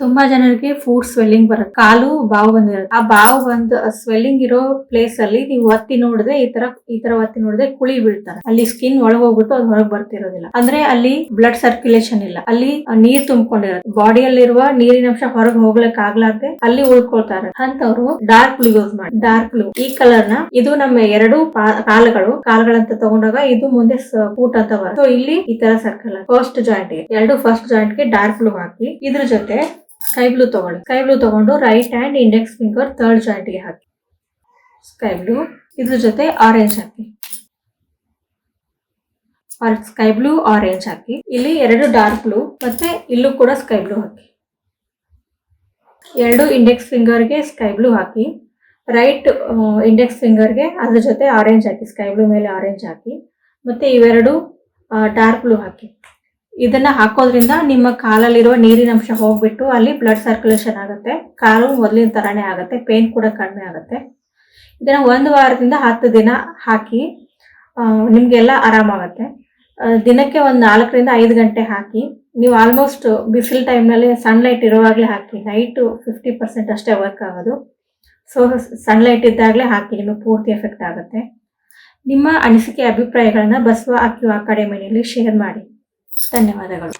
ತುಂಬಾ ಜನರಿಗೆ food swelling ಬರುತ್ತೆ. ಕಾಲು ಬಾವು ಬಂದಿರುತ್ತೆ. ಆ ಬಾವು ಬಂದು ಸ್ವೆಲ್ಲಿಂಗ್ ಇರೋ ಪ್ಲೇಸ್ ಅಲ್ಲಿ ನೀವು ಒತ್ತಿ ನೋಡಿದ್ರೆ ಈ ತರ ಈ ತರ ಒತ್ತಿ ನೋಡಿದ್ರೆ ಕುಳಿ ಬೀಳ್ತಾರೆ. ಅಲ್ಲಿ ಸ್ಕಿನ್ ಒಳಗ್ ಹೋಗ್ಬಿಟ್ಟು ಅದು ಹೊರಗೆ ಬರ್ತಿರೋದಿಲ್ಲ. ಅಂದ್ರೆ ಅಲ್ಲಿ ಬ್ಲಡ್ ಸರ್ಕ್ಯುಲೇಷನ್ ಇಲ್ಲ. ಅಲ್ಲಿ ನೀರ್ ತುಂಬಿಕೊಂಡಿರುತ್ತೆ. ಬಾಡಿಯಲ್ಲಿರುವ ನೀರಿನ ಅಂಶ ಹೊರಗೆ ಹೋಗ್ಲಿಕ್ಕೆ ಆಗ್ಲಾರ್ದೆ ಅಲ್ಲಿ ಉಳ್ಕೊಳ್ತಾರೆ. ಅಂತವ್ರು ಡಾರ್ಕ್ ಬ್ಲೂ ಯೂಸ್ ಮಾಡಿ. ಡಾರ್ಕ್ ಬ್ಲೂ ಈ ಕಲರ್ನ, ಇದು ನಮ್ಮ ಎರಡು ಕಾಲುಗಳು, ಕಾಲುಗಳಂತ ತಗೊಂಡಾಗ ಇದು ಮುಂದೆ ಫೂಟ್ ಅಂತ ಬರುತ್ತೆ. ಸೊ ಇಲ್ಲಿ ಈ ತರ ಸರ್ಕಲ್ ಫಸ್ಟ್ ಜಾಯಿಂಟ್ ಎರಡು ಫಸ್ಟ್ ಜಾಯಿಂಟ್ಗೆ ಡಾರ್ಕ್ ಬ್ಲೂ ಹಾಕಿ. ಇದ್ರ ಜೊತೆ ಸ್ಕೈ ಬ್ಲೂ ತಗೊಳ್ಳಿ ಸ್ಕೈ ಬ್ಲೂ ತಗೊಂಡು right hand index finger third ಜಾಯಿಂಟ್ಗೆ ಹಾಕಿ. ಸ್ಕೈ ಬ್ಲೂ ಇದ್ರ ಜೊತೆ ಆರೆಂಜ್ ಹಾಕಿ. ಸ್ಕೈ ಬ್ಲೂ ಆರೆಂಜ್ ಹಾಕಿ. ಇಲ್ಲಿ ಎರಡು ಡಾರ್ಕ್ ಬ್ಲೂ ಮತ್ತೆ ಇಲ್ಲೂ ಕೂಡ ಸ್ಕೈ ಬ್ಲೂ ಹಾಕಿ. ಎರಡು ಇಂಡೆಕ್ಸ್ ಫಿಂಗರ್ಗೆ ಸ್ಕೈ ಬ್ಲೂ ಹಾಕಿ. ರೈಟ್ ಇಂಡೆಕ್ಸ್ ಫಿಂಗರ್ಗೆ ಅದ್ರ ಜೊತೆ ಆರೆಂಜ್ ಹಾಕಿ. ಸ್ಕೈ ಬ್ಲೂ ಮೇಲೆ ಆರೆಂಜ್ ಹಾಕಿ. ಮತ್ತೆ ಇವೆರಡು ಡಾರ್ಕ್ ಬ್ಲೂ ಹಾಕಿ. ಇದನ್ನ ಹಾಕೋದ್ರಿಂದ ನಿಮ್ಮ ಕಾಲಲ್ಲಿರುವ ನೀರಿನ ಅಂಶ ಹೋಗ್ಬಿಟ್ಟು ಅಲ್ಲಿ ಬ್ಲಡ್ ಸರ್ಕ್ಯುಲೇಷನ್ ಆಗುತ್ತೆ. ಕಾಲು ಮೊದಲಿನ ತರಾನೇ ಆಗುತ್ತೆ ಪೇನ್ ಕೂಡ ಕಡಿಮೆ ಆಗುತ್ತೆ. ಇದನ್ನ ಒಂದು ವಾರದಿಂದ ಹತ್ತು ದಿನ ಹಾಕಿ ನಿಮಗೆಲ್ಲ ಆರಾಮಾಗುತ್ತೆ ದಿನಕ್ಕೆ ಒಂದು ನಾಲ್ಕರಿಂದ ಐದು ಗಂಟೆ ಹಾಕಿ, ನೀವು ಆಲ್ಮೋಸ್ಟ್ ಬಿಸಿಲು ಟೈಮ್ನಲ್ಲಿ ಸನ್ಲೈಟ್ ಇರುವಾಗಲೇ ಹಾಕಿ ನೈಟು ಫಿಫ್ಟಿ ಪರ್ಸೆಂಟ್ ಅಷ್ಟೇ ವರ್ಕ್ ಆಗೋದು. ಸೊ ಸನ್ಲೈಟ್ ಇದ್ದಾಗಲೇ ಹಾಕಿ, ನಿಮಗೆ ಪೂರ್ತಿ ಎಫೆಕ್ಟ್ ಆಗುತ್ತೆ. ನಿಮ್ಮ ಅನಿಸಿಕೆ, ಅಭಿಪ್ರಾಯಗಳನ್ನ ಬಸವ ಅಕ್ಯು ಅಕಾಡೆಮಿನಲ್ಲಿ ಶೇರ್ ಮಾಡಿ. धन्यवादगळु